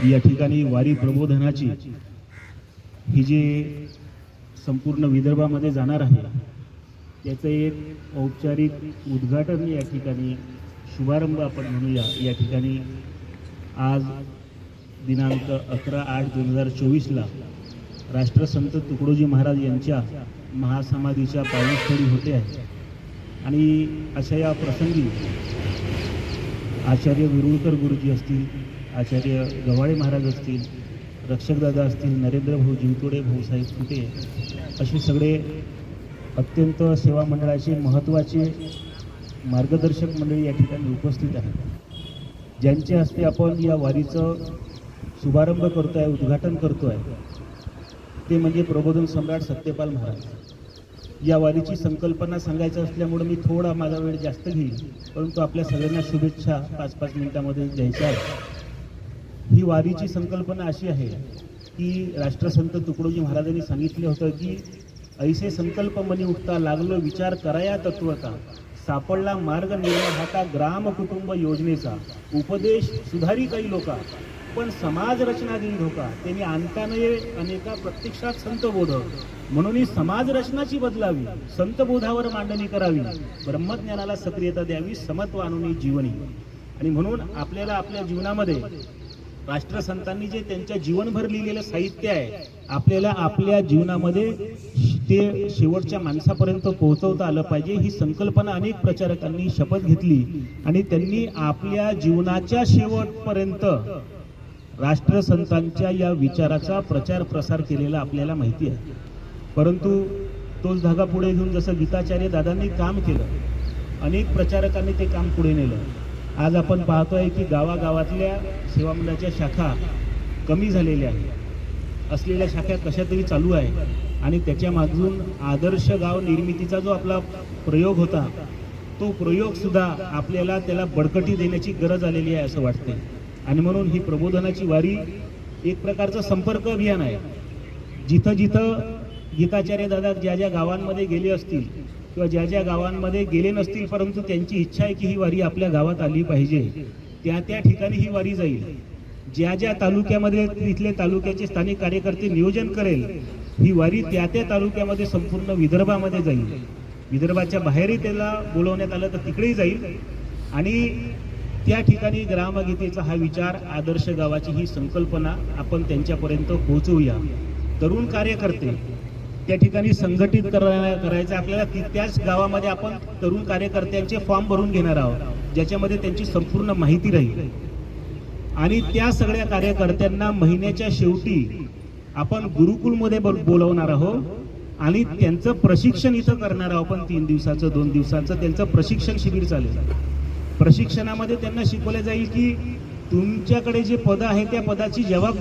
या ठिकाणी वारी प्रबोधनाची ही जी संपूर्ण विदर्भामध्ये जाणार आहे त्याचं एक औपचारिक उद्घाटन या ठिकाणी शुभारंभ आपण म्हणूया. या ठिकाणी आज दिनांक अकरा आठ दोन हजार चोवीसला राष्ट्रसंत तुकडोजी महाराज यांच्या महासमाधीच्या पावनस्थळी होते आहे. आणि अशा या प्रसंगी आचार्य विरुळकर गुरुजी असतील आचार्य गव्हाळे महाराज असतील रक्षकदादा असतील नरेंद्र भाऊ जिंतोडे भाऊसाहेब फुटे असे सगळे अत्यंत सेवा मंडळाचे महत्त्वाचे मार्गदर्शक मंडळी या ठिकाणी उपस्थित आहेत. ज्यांच्या हस्ते आपण या वारीचं शुभारंभ करतो आहे उद्घाटन करतो आहे ते म्हणजे प्रबोधन सम्राट सत्यपाल महाराज. या वारीची संकल्पना सांगायचं असल्यामुळे मी थोडा माझा वेळ जास्त घेईन परंतु आपल्या सगळ्यांना शुभेच्छा पाच पाच मिनिटामध्ये द्यायच्या आहेत. ही वारीची संकल्पना अशी आहे की राष्ट्रसंत तुकडोजी महाराजांनी सांगितले होतं की ऐसे संकल्प मनी उठता लागलो विचार कराया तत्वता सापडला मार्ग निर्वाहाचा ग्राम कुटुंब योजनेचा उपदेश सुधारी काही लोका पण समाज रचना दिली धोका त्यांनी आणता नये अनेका प्रत्यक्षात संत बोध. म्हणून ही समाज रचनाची बदलावी संत बोधावर मांडणी करावी ब्रह्मज्ञानाला सक्रियता द्यावी समत्व आणून जीवनी. आणि म्हणून आपल्याला आपल्या जीवनामध्ये राष्ट्रसंतांनी जे त्यांच्या जीवनभर लिहिलेलं साहित्य आहे आपल्याला आपल्या जीवनामध्ये ते शेवटच्या माणसापर्यंत पोहोचवता आलं पाहिजे ही संकल्पना अनेक प्रचारकांनी शपथ घेतली. आणि त्यांनी आपल्या जीवनाच्या शेवटपर्यंत राष्ट्रसंतांच्या या विचाराचा प्रचार प्रसार केलेला आपल्याला माहिती आहे. परंतु तोच धागा पुढे घेऊन जसं गीताचार्य दादांनी काम केलं अनेक प्रचारकांनी ते काम पुढे नेलं. आज आपण पाहतोय की गावागावातल्या सेवामंडळाच्या शाखा कमी झालेल्या आहेत. असलेल्या शाखा कशा तरी चालू आहे आणि त्याच्या मागून आदर्श गाव निर्मितीचा जो आपला प्रयोग होता तो प्रयोगसुद्धा आपल्याला त्याला बळकटी देण्याची गरज आलेली आहे असं वाटते आणि म्हणून ही प्रबोधनाची वारी एक प्रकारचं संपर्क अभियान आहे. जिथं जिथं गीताचार्य दादा ज्या ज्या गावांमध्ये गेले असतील किंवा ज्या ज्या गावांमध्ये गेले नसतील परंतु त्यांची इच्छा आहे की ही वारी आपल्या गावात आली पाहिजे. त्या त्या ठिकाणी ही वारी जाईल. ज्या ज्या तालुक्यामध्ये तिथले तालुक्याचे स्थानिक कार्यकर्ते नियोजन करेल ही वारी त्या त्या तालुक्यामध्ये संपूर्ण विदर्भामध्ये जाईल. विदर्भाच्या बाहेरही त्याला बोलवण्यात आलं तर तिकडेही जाईल. आणि त्या ठिकाणी ग्रामगीतेचा हा विचार आदर्श गावाची ही संकल्पना आपण त्यांच्यापर्यंत पोहोचवूया. तरुण कार्यकर्ते त्या ठिकाणी संघटित करायचं आपल्याला ती- त्याच गावामध्ये आपण तरुण कार्यकर्त्यांचे फॉर्म भरून घेणार आहोत ज्याच्यामध्ये त्यांची संपूर्ण माहिती राहील. आणि त्या सगळ्या कार्यकर्त्यांना महिन्याच्या शेवटी आपण गुरुकुलमध्ये बोलवणार आहोत आणि त्यांचं प्रशिक्षण इथं करणार आहोत आपण तीन दिवसाचं दोन दिवसाचं त्यांचं प्रशिक्षण शिबिर चालेल. प्रशिक्षणामध्ये त्यांना शिकवलं जाईल की तुमच्याकडे जे पद आहे त्या पदाची जबाब